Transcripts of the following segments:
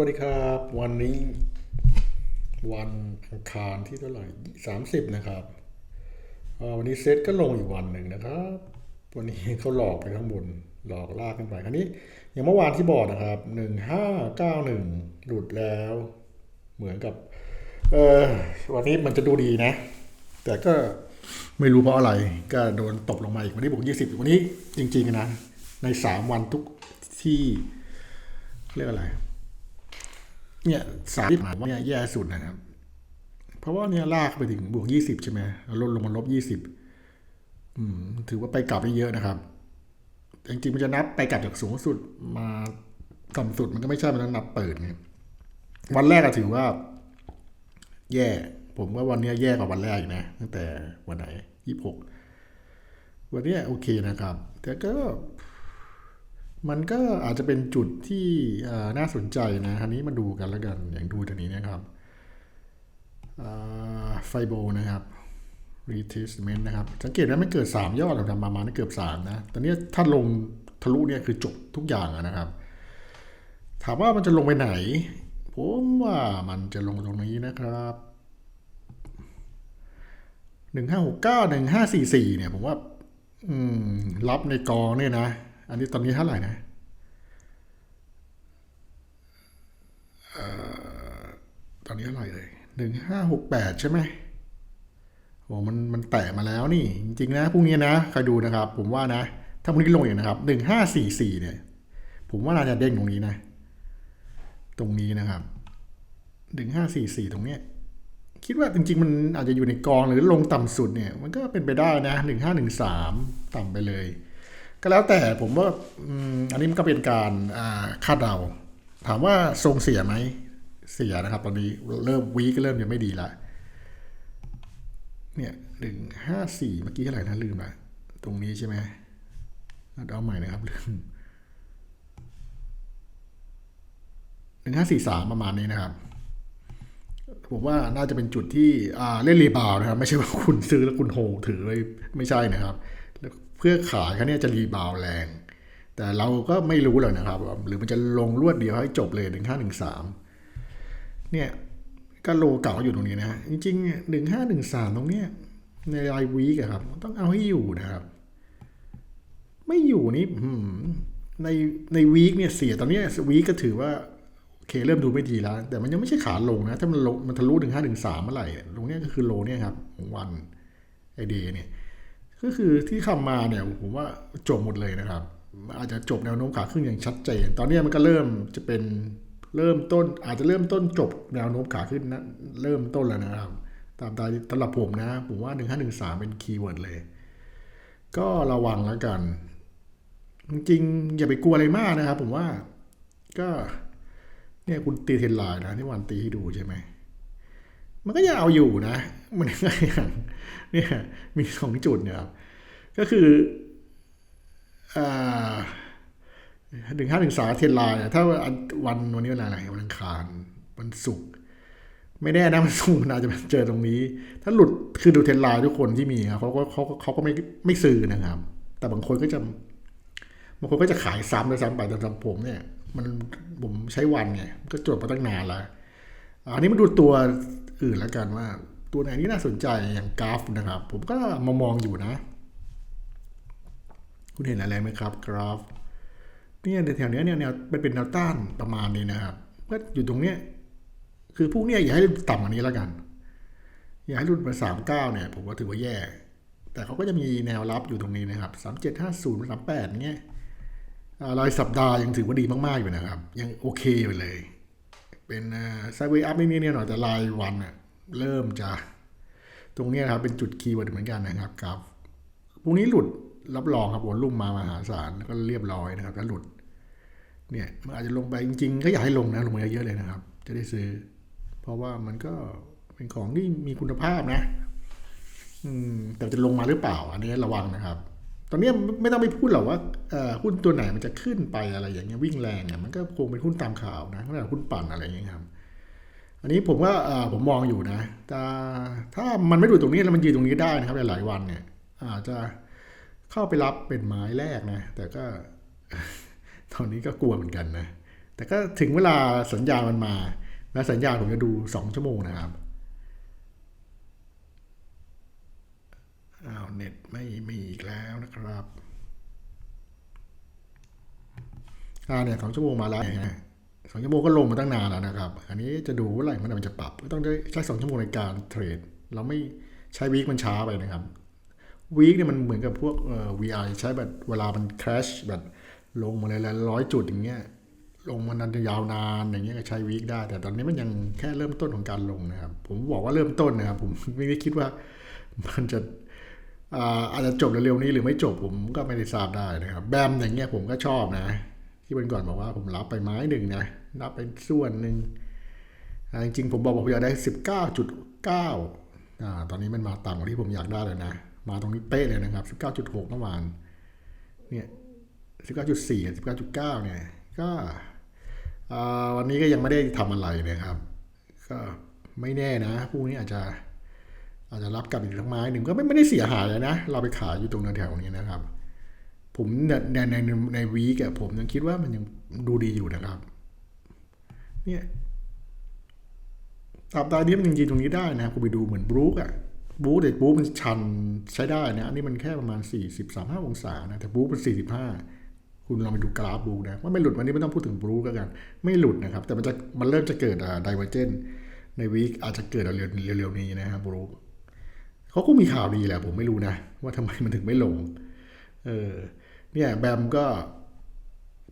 วัสดีครับ วันนี้วันอังคารที่เท่าไหร่สามสิบนะครับวันนี้เซตก็ลงอีกวันหนึ่งนะครับ วันนี้เขาหลอกไปข้างบน หลอกลากขึ้นไปคราวนี้ อย่างเมื่อวานที่บอกนะครับหนึ่งห้าเก้าหนึ่งหลุดแล้ว เหมือนกับ เออวันนี้มันจะดูดีนะ แต่ก็ไม่รู้เพราะอะไร ก็โดนตบลงมาอีกวันนี้บวกยี่สิบวันนี้จริง ๆ นะ ในสามวันทุกที่เรียกอะไร เนี่ยสามที่ผ่านมาเนี่ยแย่สุดนะครับ เพราะว่าเนี่ยลากไปถึงบวกยี่สิบใช่ไหมแล้วลดลงมาลบยี่สิบถือว่าไปกลับได้เยอะนะครับจริงๆมันจะนับไปกลับจากสูงสุดมาต่ำสุดมันก็ไม่ใช่มันต้องนับเปิดไงวันแรกอะถือว่า แย่ ผมว่าวันเนี้ยแย่กว่าวันแรกอีกนะตั้งแต่วันไหนยี่หกวันเนี้ยโอเคนะครับ แต่ก็ มันก็อาจจะเป็นจุดที่น่าสนใจนะคราวนี้มาดูกันแล้วกันอย่างดูตัวนี้นะครับไฟโบนะครับ retracement นะครับสังเกตว่าไม่เกิด 3 ยอดหรอกทำประมาณไม่เกือบ 3 นะตอนนี้ถ้าลงทะลุเนี่ยคือจบทุกอย่างนะครับ ถามว่ามันจะลงไปไหน ผมว่ามันจะลงตรงนี้นะครับหนึ่งห้าหกเก้าหนึ่งห้าสี่สี่เนี่ยผมว่ารับในกองเนี่ยนะ อันนี้ตอนนี้เท่าไหร่นะตอนนี้เท่าไหร่เลยหนึ่งห้าหกแปดใช่ไหมโอ้มันมันแตะมาแล้วนี่ จริงๆนะพรุ่งนี้นะใครดูนะครับ ผมว่านะ ถ้าพรุ่งนี้ลงอย่างนะครับหนึ่งห้าสี่สี่เนี่ย ผมว่าน่าจะเด้งตรงนี้นะ ตรงนี้นะครับหนึ่งห้าสี่สี่ตรงเนี้ยคิดว่าจริงๆ มันอาจจะอยู่ในกองหรือลงต่ำสุดเนี่ย มันก็เป็นไปได้นะหนึ่งห้าหนึ่งสามต่ำไปเลย ก็แล้วแต่ผมว่าอันนี้มันก็เป็นการคาดเดา ถามว่าทรงเสียไหมเสียนะครับ ตอนนี้เริ่มวีก็เริ่มจะไม่ดีละเนี่ยหนึ่งห้าสี่เมื่อกี้เท่าไหร่นะลืมละตรงนี้ใช่ไหมเอาใหม่นะครับลืมหนึ่งห้าสี่สามประมาณนี้นะครับ ผมว่าน่าจะเป็นจุดที่เล่นรีบาวด์นะครับ ไม่ใช่ว่าคุณซื้อแล้วคุณโฮถือไว้ไม่ใช่นะครับ เพื่อขายเขาเนี่ยจะรีบาวแรง แต่เราก็ไม่รู้เลยนะครับ หรือมันจะลงรวดเดียวให้จบเลยหนึ่งห้าหนึ่งสามเนี่ยก็โลเก่าอยู่ตรงนี้นะ จริงๆหนึ่งห้าหนึ่งสามตรงเนี้ยในรายวีกครับ ต้องเอาให้อยู่นะครับ ไม่อยู่นี่ในในวีคเนี่ยเสียตอนนี้วีคก็ถือว่าโอเคเริ่มดูไม่ดีแล้ว แต่มันยังไม่ใช่ขาลงนะ ถ้ามันลงมันทะลุถึงห้าถึงสามเมื่อไหร่ตรงเนี้ยก็คือโลเนี่ยครับของวันไอเดย์เนี่ย ก็คือที่ทำมาเนี่ยผมว่าจบหมดเลยนะครับ อาจจะจบแนวโน้มขาขึ้นอย่างชัดเจน ตอนนี้มันก็เริ่มจะเป็นเริ่มต้นอาจจะเริ่มต้นจบแนวโน้มขาขึ้นนะเริ่มต้นแล้วนะครับ ตามตาตลับผมนะ ผมว่าหนึ่งห้าหนึ่งสามเป็นคีย์เวิร์ดเลย ก็ระวังแล้วกัน จริงๆอย่าไปกลัวอะไรมากนะครับ ผมว่าก็เนี่ยคุณตีเทนไลน์นะที่วันตีให้ดูใช่ไหม มันก็ยังเอาอยู่นะ มันก็อย่างเนี่ยมีสองจุดเนี่ยครับ ก็คือหนึ่งห้าหนึ่งสาเทนไลน์เนี่ยถ้าวันวันนี้วันอะไรวันอังคารวันศุกร์ไม่แน่นะมันสูงอาจจะเจอตรงนี้ ถ้าหลุดคือดูเทนไลน์ทุกคนที่มีครับเขาก็เขาเขาก็ไม่ไม่ซื้อนะครับ แต่บางคนก็จะบางคนก็จะขายซ้ำเลยซ้ำไปแต่สำผมเนี่ย มันผมใช้วันไงก็จดมาตั้งนานแล้วอันนี้มาดูตัว อื่นแล้วกันว่า ตัวไหนที่น่าสนใจอย่างกราฟนะครับ ผมก็มามองอยู่นะ คุณเห็นอะไรไหมครับกราฟเนี่ยแถวเนี้ยเนี่ยแนวเป็นเป็นแนวต้านประมาณนี้นะครับก็อยู่ตรงเนี้ยคือพวกเนี้ยอย่าให้ต่ำกว่านี้แล้วกัน อย่าให้หลุดมาสามเก้าเนี่ย ผมว่าถือว่าแย่ แต่เขาก็จะมีแนวรับอยู่ตรงนี้นะครับสามเจ็ดห้าศูนย์สามแปดเงี้ยรายสัปดาห์ยังถือว่าดีมากๆอยู่นะครับ ยังโอเคอยู่เลย เป็นไซเวย์อัพนี่เนี่ยหน่อยแต่รายวันเน่เริ่มจะตรงนี้ครับเป็นจุดคีย์เวิร์ดเหมือนกันนะครับครับพรุ่งนี้หลุดรับรองครับวนลุ่มมามหาศาลก็เรียบร้อยนะครับแล้วหลุด เนี่ยมันอาจจะลงไปจริงๆ ก็อยากให้ลงนะลงมาเยอะๆเลยนะครับ จะได้ซื้อ เพราะว่ามันก็เป็นของที่มีคุณภาพนะ อืมแต่จะลงมาหรือเปล่า อันนี้ระวังนะครับ ตอนนี้ไม่ต้องไปพูดหรอกว่า หุ้นตัวไหนมันจะขึ้นไปอะไรอย่างเงี้ยวิ่งแรงเนี่ยมันก็คงเป็นหุ้นตามข่าวนะไม่ใช่หุ้นปั่นอะไรอย่างเงี้ยครับอันนี้ผมว่าผมมองอยู่นะแต่ถ้ามันไม่ดูตรงนี้แล้วมันยืนตรงนี้ได้นะครับหลายวันเนี่ย อาจจะเข้าไปรับเป็นไม้แรกนะ แต่ก็ตอนนี้ก็กลัวเหมือนกันนะแต่ก็ถึงเวลาสัญญาณมันมา แล้วสัญญาณผมจะดูสองชั่วโมงนะครับอ้าวเน็ตไม่มีอีกแล้วนะครับ อ่าเนี่ยสองชั่วโมงมาแล้วสองชั่วโมงก็ลงมาตั้งนานแล้วนะครับ อันนี้จะดูว่าอะไรมันจะปรับก็ต้องได้ใช้สองชั่วโมงในการเทรด เราไม่ใช้วีคมันช้าไปนะครับวีคเนี่ยมันเหมือนกับพวกเอ่อ VI ใช้แบบเวลามัน crash แบบลงมาเลยละร้อยจุดอย่างเงี้ยลงมานานยาวนานอย่างเงี้ยก็ใช้วีคได้ แต่ตอนนี้มันยังแค่เริ่มต้นของการลงนะครับ ผมบอกว่าเริ่มต้นนะครับ ผมไม่ได้คิดว่ามันจะอ่าอาจจะจบเร็วๆนี้หรือไม่จบผมก็ไม่ได้ทราบได้นะครับ แบมอย่างเงี้ยผมก็ชอบนะ ที่วันก่อนบอกว่าผมรับไปไม้หนึ่งนะรับไปส่วนหนึ่งจริงๆผมบอกว่าผมอยากได้สิบเก้าจุดเก้าตอนนี้มันมาต่ำกว่าที่ผมอยากได้เลยนะ มาตรงนี้เป๊ะเลยนะครับสิบเก้าจุดหกเมื่อวานเนี่ยสิบเก้าจุดสี่สิบเก้าจุดเก้าเนี่ยก็วันนี้ก็ยังไม่ได้ทำอะไรนะครับ ก็ไม่แน่นะพรุ่งนี้อาจจะอาจจะรับกลับอีกทั้งไม้หนึ่งก็ไม่ไม่ได้เสียหายเลยนะ เราไปขายอยู่ตรงแถวๆนี้นะครับ ผมในในในในวีกอะผมยังคิดว่ามันยังดูดีอยู่นะครับ เนี่ยตราบใดที่มันยังยืนตรงนี้ได้นะคุณไปดูเหมือนบรู๊กอะบรู๊กแต่บรู๊กมันชันใช้ได้นะอันนี้มันแค่ประมาณ 40 35องศานะแต่บรู๊กมัน45 คุณลองไปดูกราฟบรู๊กนะว่าไม่หลุดวันนี้ไม่ต้องพูดถึงบรู๊กกัน ไม่หลุดนะครับ แต่มันจะมันเริ่มจะเกิดไดเวอร์เจนในวีคอาจจะเกิดเร็วๆเร็วๆนี้นะครับบรู๊กเขาก็มีข่าวดีแหละผมไม่รู้นะ ว่าทำไมมันถึงไม่ลงเออ เนี่ยแบมก็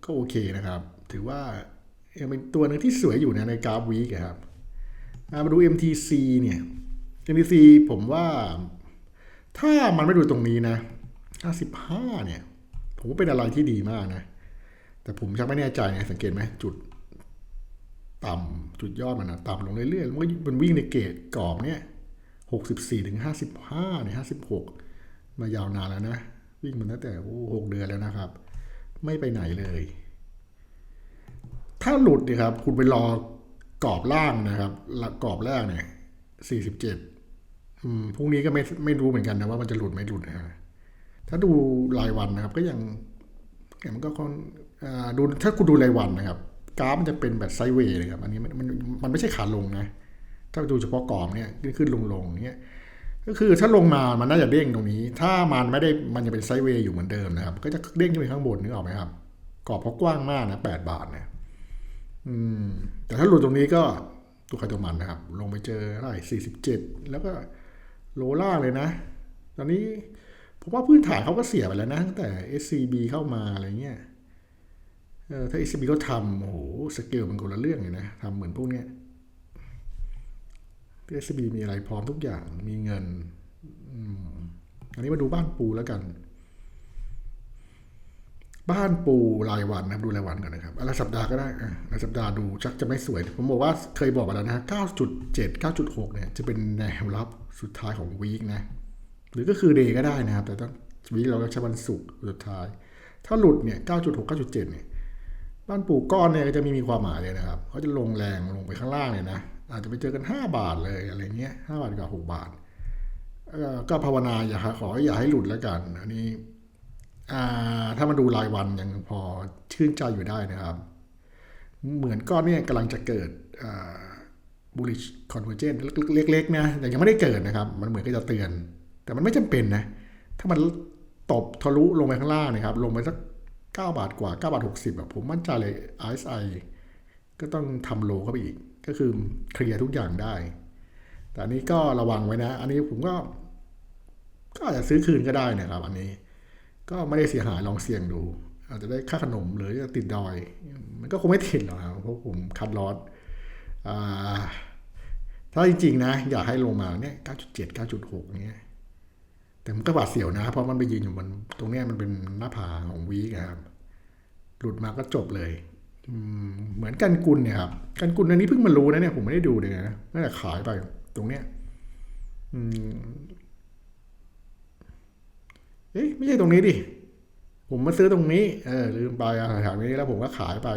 ก็โอเคนะครับ ถือว่ายังเป็นตัวหนึงที่สวยอยู่นะในกราฟวีกครับมาดู MTC เนี่ย MTC ผมว่าถ้ามันไม่ดูตรงนี้นะ55เนี่ย ผมว่าเป็นอะไรที่ดีมากนะ แต่ผมชักไม่แน่ใจนะสังเกตไหมจุดต่ำจุดยอดมันนะต่ำลงเรื่อยๆมันมันวิ่งในเกตกรอบเนี่ยหกสิบสี่ถึงห้าสิบห้าเนี่ยห้าสิบหกมายาวนานแล้วนะ วิ่งมาตั้งแต่โอ้หกเดือนแล้วนะครับ ไม่ไปไหนเลย ถ้าหลุดเนี่ยครับ คุณไปรอกรอบล่างนะครับละกรอบแรกเนี่ยสี่สิบเจ็ดพรุ่งนี้ก็ไม่ไม่รู้เหมือนกันนะว่ามันจะหลุดไม่หลุดนะฮะถ้าดูรายวันนะครับ ก็ยังมันก็ค่อนดูถ้าคุณดูรายวันนะครับ กราฟมันจะเป็นแบบไซเวย์เลยครับ อันนี้มันมันมันไม่ใช่ขาลงนะ ถ้าดูเฉพาะกรอบเนี่ยขึ้นขึ้นลงลงเนี่ย ก็คือถ้าลงมามันน่าจะเด้งตรงนี้ ถ้ามันไม่ได้มันจะเป็นไซด์เวย์อยู่เหมือนเดิมนะครับ ก็จะเด้งขึ้นไปข้างบนนึกออกไหมครับกรอบเพราะกว้างมากนะแปดบาทเนี่ยอืม แต่ถ้าหลุดตรงนี้ก็ตัวใครตัวมันนะครับ ลงไปเจอเท่าไหร่สี่สิบเจ็ดแล้วก็โลล่างเลยนะ ตอนนี้ผมว่าพื้นฐานเขาก็เสียไปแล้วนะตั้งแต่ SCB เข้ามาอะไรเงี้ยเออถ้า SCB เขาทำโอ้โหสเกลมันคนละเรื่องเลยนะทำเหมือนพวกเนี้ย PSB มีอะไรพร้อมทุกอย่างมีเงินอันนี้มาดูบ้านปูแล้วกัน บ้านปูรายวันนะครับ ดูรายวันก่อนนะครับอะไรายสัปดาห์ก็ได้อะรายสัปดาห์ดูชักจะไม่สวย ผมบอกว่าเคยบอกไปแล้วนะ9.7 9.6 เนี่ย จะเป็นแนวรับสุดท้ายของวีคนะ หรือก็คือเดย์ก็ได้นะครับ แต่ต้องวีคเราก็ใช้วันศุกร์สุดท้าย ถ้าหลุดเนี่ย 9.6 9.7 เนี่ย บ้านปูก้อนเนี่ยก็จะมีมีความหมายเลยนะครับเขาจะลงแรงลงไปข้างล่างเลยนะ อาจจะไปเจอกัน 5 บาทเลยอะไรเงี้ย5บาทกับ 6 บาท ก็ภาวนาอย่าขออย่าให้หลุดแล้วกัน อันนี้ถ้ามาดูรายวันยังพอชื่นใจอยู่ได้นะครับ เหมือนก้อนเนี่ยกำลังจะเกิดอ่า bullish convergence เล็กๆนะแต่ยังไม่ได้เกิดนะครับ มันเหมือนก็จะเตือน แต่มันไม่จำเป็นนะ ถ้ามันตบทะลุลงไปข้างล่างนะครับ ลงไปสัก 9 บาทกว่า 9 บาท 60แบบผมมั่นใจเลย RSI ก็ต้องทำโลเข้าไปอีก ก็คือเคลียร์ทุกอย่างได้ แต่อันนี้ก็ระวังไว้นะ อันนี้ผมก็ ก็อาจจะซื้อคืนก็ได้นะครับ อันนี้ ก็ไม่ได้เสียหายลองเสี่ยงดู อาจจะได้ค่าขนมหรือติดดอย มันก็คงไม่ติดหรอกครับเพราะผมคัดลอสอถ้าจริงๆนะ อยากให้ลงมาเนี่ย 9.7 9.6เนี้ย แต่มันก็บาดเสียวนะ เพราะมันไปยืนอยู่บนตรงเนี้ยมันเป็นหน้าผาของวีคอะครับ หลุดมาก็จบเลย เหมือนกันกุลเนี่ยครับกันกุลอันนี้เพิ่งมารู้นะเนี่ยผมไม่ได้ดูเลยนะตั้งแต่ขายไปตรงเนี้ยเอ๊ะไม่ใช่ตรงนี้ดิผมมาซื้อตรงนี้ เออลืมไปอะแถวนี้แล้วผมก็ขายไป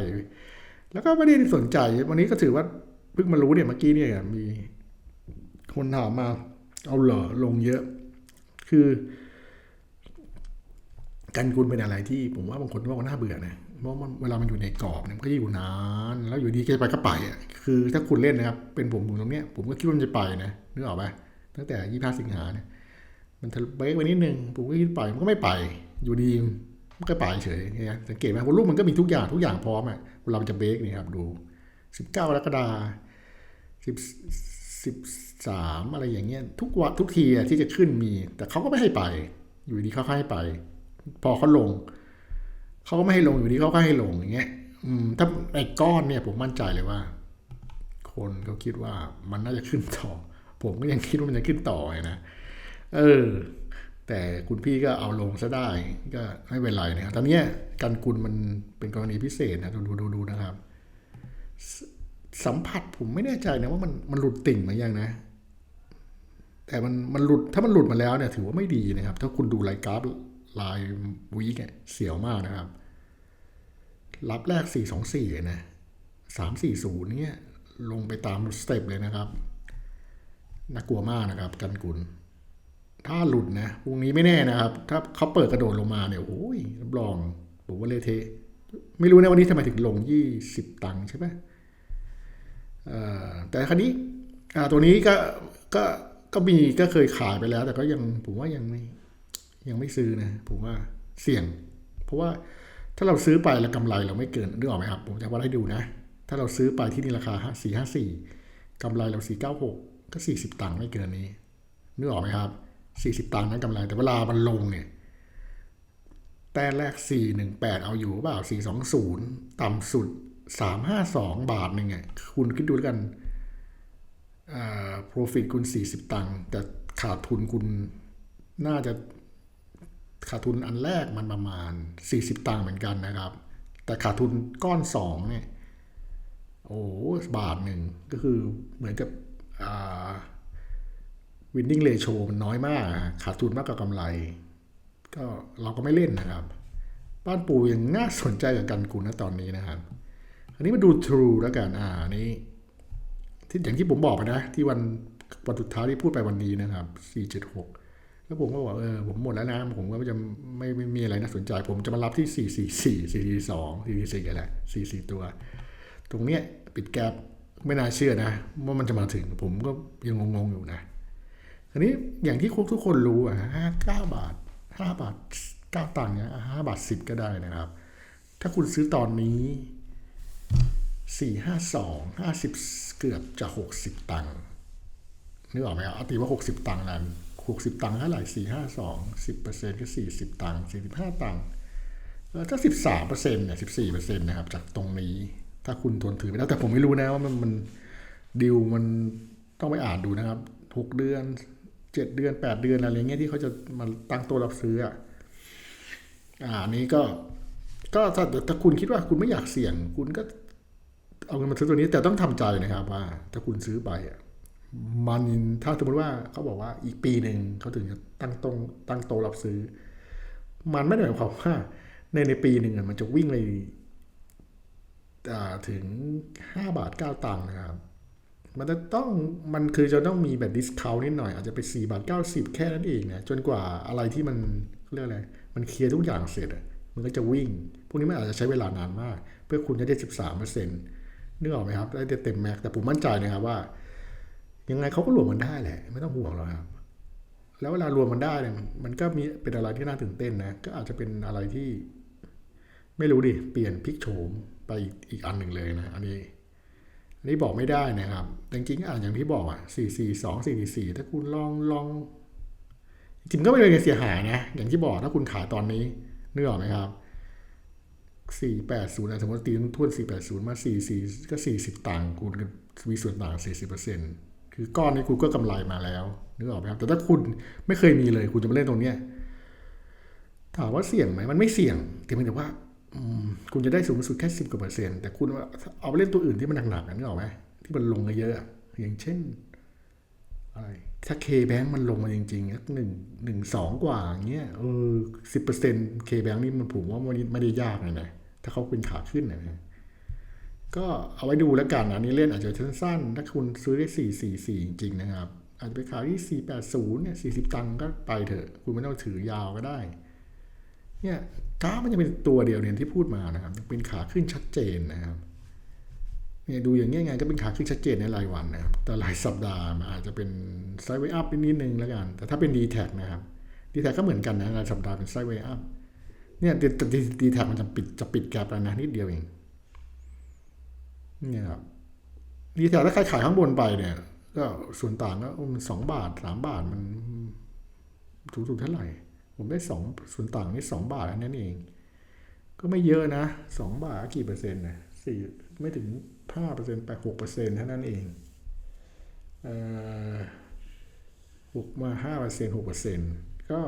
แล้วก็ไม่ได้สนใจ วันนี้ก็ถือว่าเพิ่งมารู้เนี่ยเมื่อกี้เนี่ยมีคนถามมา เอาเหรอลงเยอะ คือ กันกุลเป็นอะไรที่ผมว่าบางคนว่าน่าเบื่อนะ เพราะมันเวลามันอยู่ในกรอบเนี่ยมันก็อยู่นาน แล้วอยู่ดีแกไปก็ไปอะคือถ้าคุณเล่นนะครับ เป็นผมผมตรงเนี้ยผมก็คิดว่ามันจะไปนะนึกออกไหมตั้งแต่ยี่ห้าสิงหาเนี่ยมันทะเบรกไปนิดนึงผมก็คิดไปมันก็ไม่ไป อยู่ดีมันก็ไปเฉยเนี่ยสังเกตไหมว่ารูปมันก็มีทุกอย่างทุกอย่างพร้อมอะเวลามันจะเบรกนี่ครับดูสิบเก้ากรกฎาสิบสิบสามอะไรอย่างเงี้ยทุกวันทุกทีที่จะขึ้นมี แต่เขาก็ไม่ให้ไป อยู่ดีเขาให้ไป พอเขาลง เขาก็ไม่ให้ลงอยู่ดีเขาก็ให้ลงอย่างเงี้ยอืมถ้าไอ้ก้อนเนี่ยผมมั่นใจเลยว่า คนเขาคิดว่ามันน่าจะขึ้นต่อ ผมก็ยังคิดว่ามันจะขึ้นต่อไงนะเออ แต่คุณพี่ก็เอาลงซะได้ก็ไม่เป็นไรนะครับตอนเนี้ยการกุลมันเป็นกรณีพิเศษนะดูดูดูดูนะครับสสัมผัสผมไม่แน่ใจนะว่ามันมันหลุดติ่งมายังนะแต่มันมันหลุดถ้ามันหลุดมาแล้วเนี่ยถือว่าไม่ดีนะครับ ถ้าคุณดูรายกราฟ ลายวีกเนี่ยเสียวมากนะครับ รับแรก 424 นะ 340 เนี่ย ลงไปตามสเต็ปเลยนะครับ น่ากลัวมากนะครับ กันกุล ถ้าหลุดนะพรุ่งนี้ไม่แน่นะครับ ถ้าเขาเปิดกระโดดลงมาเนี่ย โอ้ยรับรองผมว่าเลเทไม่รู้นะวันนี้ทำไมถึงลง 20 ตังค์ใช่ไหมแต่ครั้นี้ตัวนี้ก็ก็ก็มีก็เคยขายไปแล้ว แต่ก็ยังผมว่ายังไม่ ยังไม่ซื้อนะผมว่าเสี่ยง เพราะว่าถ้าเราซื้อไปแล้วกำไรเราไม่เกินนึกออกไหมครับ ผมจะว่าให้ดูนะ ถ้าเราซื้อไปที่นี่ราคาสี่ห้าสี่กำไรเราสี่เก้าหกก็สี่สิบตังค์ไม่เกินนี้นึกออกไหมครับสี่สิบตังค์นั้นกำไรแต่เวลามันลงเนี่ยแต่แรกสี่หนึ่งแปดเอาอยู่เปล่าสี่สองศูนย์ต่ำสุดสามห้าสองบาทหนึ่งไงคุณคิดดูแล้วกันอ่า profit คุณสี่สิบตังค์แต่ขาดทุนคุณน่าจะ ขาดทุนอันแรกมันประมาณ 40 ตังค์เหมือนกันนะครับ แต่ขาดทุนก้อน2เนี่ยโอ้บาทหนึ่งก็คือเหมือนกับวินนิ่งเลโชมันน้อยมาก ขาดทุนมากกว่ากำไร ก็เราก็ไม่เล่นนะครับ บ้านปูยังน่าสนใจกับกันกุลนะตอนนี้นะครับ อันนี้มาดู True แล้วกันอ่านี้ที่อย่างที่ผมบอกไปนะ ที่วันวันสุดท้ายที่พูดไปวันนี้นะครับ 476 แล้วผมก็บอกเออผมหมดแล้วนะผมก็จะไม่ไม่มีอะไรน่าสนใจ ผมจะมารับที่ 444 442 444อะไร44 ตัว ตรงเนี้ยปิดแกลบไม่น่าเชื่อนะ ว่ามันจะมาถึงผมก็ยังงงๆอยู่นะอันนี้อย่างที่ทุกคนรู้อะห้าเก้าบาทห้าบาทเก้าตังค์เนี่ยห้าบาทสิบก็ได้นะครับ ถ้าคุณซื้อตอนนี้สี่ห้าสองห้าสิบเกือบจะหกสิบตังค์นึกออกไหมครับเอาตีว่าหกสิบตังค์นั้น หกสิบตังค์เท่าไหร่สี่ห้าสองสิบเปอร์เซ็นต์ก็สี่สิบตังค์สี่สิบห้าตังค์ถ้าสิบสามเปอร์เซ็นต์เนี่ยสิบสี่เปอร์เซ็นต์นะครับ จากตรงนี้ถ้าคุณทนถือไปแล้วแต่ผมไม่รู้นะว่ามันมันดิวมันต้องไปอ่านดูนะครับหกเดือนเจ็ดเดือนแปดเดือนอะไรเงี้ยที่เขาจะมาตั้งตัวรับซื้ออะอ่าอันนี้ก็ก็ถ้าถ้าคุณคิดว่าคุณไม่อยากเสี่ยง คุณก็เอาเงินมาซื้อตัวนี้แต่ต้องทำใจนะครับว่า ถ้าคุณซื้อไปอะ มันถ้าสมมติว่าเขาบอกว่าอีกปีหนึ่งเขาถึงจะตั้งตรงตั้งโตรับซื้อ มันไม่ได้หมายความว่าในในปีหนึ่งมันจะวิ่งไปถึงห้าบาทเก้าตังค์นะครับ มันจะต้องมันคือจะต้องมีแบบดิสคาวนิดหน่อย อาจจะไป4บาท 90 แค่นั้นเองนะจนกว่าอะไรที่มันเรียกอะไรมันเคลียร์ทุกอย่างเสร็จมันก็จะวิ่ง พวกนี้มันอาจจะใช้เวลานานมาก เพื่อคุณจะได้ 13เปอร์เซ็นต์นึกออกไหมครับได้เต็มแม็กแต่ผมมั่นใจนะครับว่า ยังไงเขาก็รวมมันได้แหละ ไม่ต้องห่วงหรอกครับ แล้วเวลารวมมันได้เนี่ยมันก็มีเป็นอะไรที่น่าตื่นเต้นนะ ก็อาจจะเป็นอะไรที่ ไม่รู้ดิ เปลี่ยนพลิกโฉมไปอีกอีกอันหนึ่งเลยนะ อันนี้ อันนี้บอกไม่ได้นะครับแต่จริงๆอ่านอย่างที่บอกอะสี่สี่สองสี่สี่ถ้าคุณลองลองจริงก็ไม่เป็นการเสียหายนะ อย่างที่บอกถ้าคุณขายตอนนี้นึกออกไหมครับสี่แปดศูนย์สมมติตีทุนสี่แปดศูนย์มาสี่สี่ก็สี่สิบตังค์คุณก็มีส่วนต่างสี่สิบเปอร์เซ็นต์ คือก้อนนี้คุณก็กำไรมาแล้วนึกออกไหมครับแต่ถ้าคุณไม่เคยมีเลย คุณจะมาเล่นตรงเนี้ยถามว่าเสี่ยงไหมมันไม่เสี่ยงแต่เพียงแต่ว่าคุณจะได้สูงสุดแค่สิบกว่าเปอร์เซ็นต์แต่คุณเอาไปเล่นตัวอื่นที่มันหนักๆนึกออกไหมที่มันลงเยอะๆอะอย่างเช่นอะไรถ้าเคแบงมันลงมาจริงๆสักหนึ่งหนึ่งสองกว่างเงี้ยเออสิบเปอร์เซ็นต์เคแบงนี่มันผมว่ามันไม่ได้ยากเลยนะถ้าเขาเป็นขาขึ้นนะ ก็เอาไว้ดูแล้วกันอันนี้เล่นอาจจะสั้นๆถ้าคุณซื้อได้สี่สี่สี่จริง ๆ นะครับ อาจจะไปขายที่สี่แปดศูนย์เนี่ยสี่สิบตังค์ก็ไปเถอะ คุณไม่ต้องถือยาวก็ได้ เนี่ยกราฟมันจะเป็นตัวเดียวเนี่ยที่พูดมานะครับ เป็นขาขึ้นชัดเจนนะครับ เนี่ยดูอย่างเงี้ไงก็เป็นขาขึ้นชัดเจนในรายวันนะครับ แต่รายสัปดาห์มันอาจจะเป็นไซด์เวย์อัพนิดนึงแล้วกัน แต่ถ้าเป็น d t แท็นะครับ d t แท็ก็เหมือนกันนะรายสัปดาห์เป็นไซด์เวย์อัพ เนี่ยแต่ดีแท็มันจะปิดจะปิดแกลบแล้วนะนิดเดียวเอง เนี่ยครับดีแท็ถ้าใครขายข้างบนไปเนี่ย ก็ส่วนต่างก็มันสองบาทสามบาทมันถูกถูกเท่าไหร่ ผมได้สองส่วนต่างนี่สองบาทนนั้นเอง ก็ไม่เยอะนะสองบาทกี่เปอร์เซ็นต์นะสี่ไม่ถึงห้าเปอร์เซ็นต์ไปหกเปอร์เซ็นต์เท่านั้นเองเออหกมาห้าเปอร์เซ็นต์หกเปอร์เซ็นต์ก็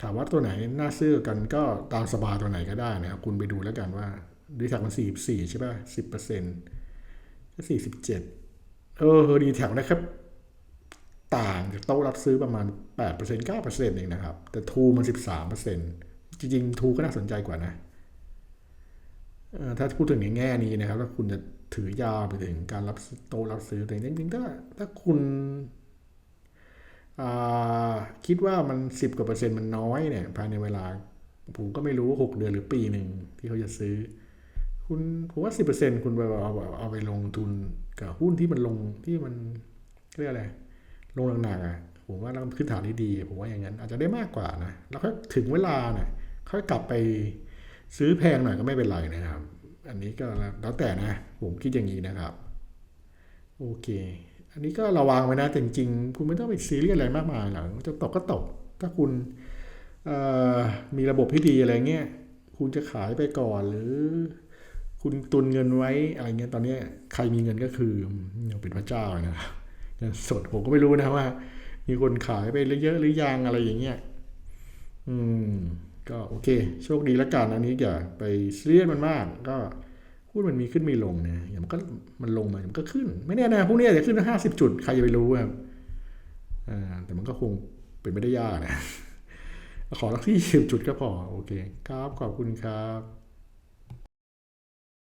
ถามว่าตัวไหนน่าซื้อกันก็ตามสบายตัวไหนก็ได้นะครับ คุณไปดูแล้วกันว่า ดีแท็กมันสี่สี่ใช่ป่ะสิบเปอร์เซ็นต์ก็สี่สิบเจ็ดเออดีแท็กนะครับ ต่างจากโต๊ะรับซื้อประมาณแปดเปอร์เซ็นต์เก้าเปอร์เซ็นต์เองนะครับ แต่ทูมันสิบสามเปอร์เซ็นต์จริงๆทูก็น่าสนใจกว่านะเอ่อถ้าพูดถึงในแง่นี้นะครับถ้าคุณจะถือยาวไปถึงการรับโต๊ะรับซื้อแต่จริงๆถ้าถ้าคุณคิดว่ามันสิบกว่าเปอร์เซ็นต์มันน้อยเนี่ยภายในเวลา ผมก็ไม่รู้หกเดือนหรือปีหนึ่งที่เขาจะซื้อ คุณผมว่าสิบเปอร์เซ็นต์คุณไปเอาเอาไปลงทุนกับหุ้นที่มันลงที่มันเรียกอะไรลงหนักๆอะผมว่าเราขึ้นฐานที่ดีผมว่าอย่างนั้น อาจจะได้มากกว่านะแล้วค่อยถึงเวลาเนี่ยค่อยกลับไปซื้อแพงหน่อยก็ไม่เป็นไรนะครับ อันนี้ก็แล้วแต่นะ ผมคิดอย่างนี้นะครับ โอเค อันนี้ก็ระวังไว้นะแต่จริงๆคุณไม่ต้องไปซีเรียสอะไรมากมายหรอกจะตกก็ตก ถ้าคุณมีระบบที่ดีอะไรเงี้ยคุณจะขายไปก่อนหรือ คุณตุนเงินไว้อะไรเงี้ยตอนนี้ใครมีเงินก็คือเป็นพระเจ้าเลยนะครับเงินสดผมก็ไม่รู้นะว่า มีคนขายไปเยอะหรือยังอะไรอย่างเงี้ยอืม ก็โอเค โชคดีแล้วกันอันนี้อย่าไปซีเรียสมันมาก ก็หุ้นมันมีขึ้นมีลงนะอย่างมันก็มันลงมามันก็ขึ้น ไม่แน่นะพวกนี้อาจจะขึ้นห้าสิบจุดใครจะไปรู้ครับอ่าแต่มันก็คงเป็นไม่ได้ยากนะขอสักที่สิบจุดก็พอ โอเค ครับขอบคุณครับ